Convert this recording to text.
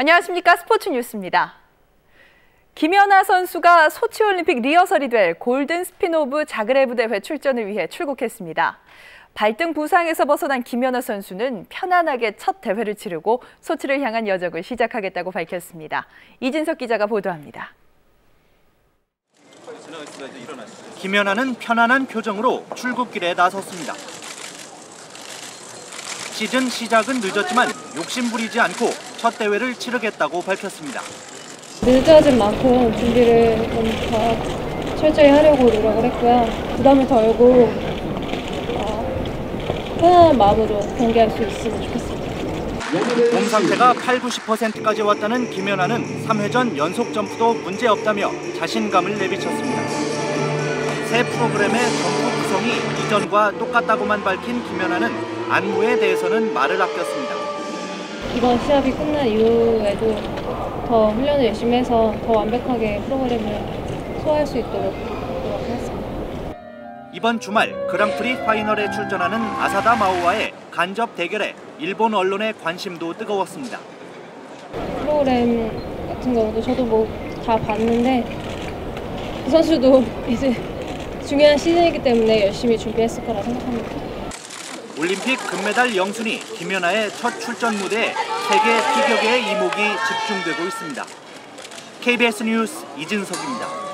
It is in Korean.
안녕하십니까 스포츠 뉴스입니다. 김연아 선수가 소치올림픽 리허설이 될 골든 스피노브 자그레브 대회 출전을 위해 출국했습니다. 발등 부상에서 벗어난 김연아 선수는 편안하게 첫 대회를 치르고 소치를 향한 여정을 시작하겠다고 밝혔습니다. 이진석 기자가 보도합니다. 김연아는 편안한 표정으로 출국길에 나섰습니다. 시즌 시작은 늦었지만 욕심부리지 않고 첫 대회를 치르겠다고 밝혔습니다. 늦어진 만큼 준비를 좀더 철저히 하려고 노력을 했고요. 부담을 덜고 어, 편안한 마음으로 경기할 수 있으면 좋겠습니다. 몸 상태가 8, 90%까지 왔다는 김연아는 3회전 연속 점프도 문제 없다며 자신감을 내비쳤습니다. 새 프로그램의 점프 구성이 이전과 똑같다고만 밝힌 김연아는 안무에 대해서는 말을 아꼈습니다. 이번 시합이 끝난 이후에도 더 훈련을 열심히 해서 더 완벽하게 프로그램을 소화할 수 있도록 노력하겠습니다. 이번 주말 그랑프리 파이널에 출전하는 아사다 마오와의 간접 대결에 일본 언론의 관심도 뜨거웠습니다. 프로그램 같은 경우도 저도 뭐 다 봤는데 그 선수도 이제 중요한 시즌이기 때문에 열심히 준비했을 거라 생각합니다. 올림픽 금메달 영순위 김연아의 첫 출전 무대에 세계 피겨계의 이목이 집중되고 있습니다. KBS 뉴스 이진석입니다.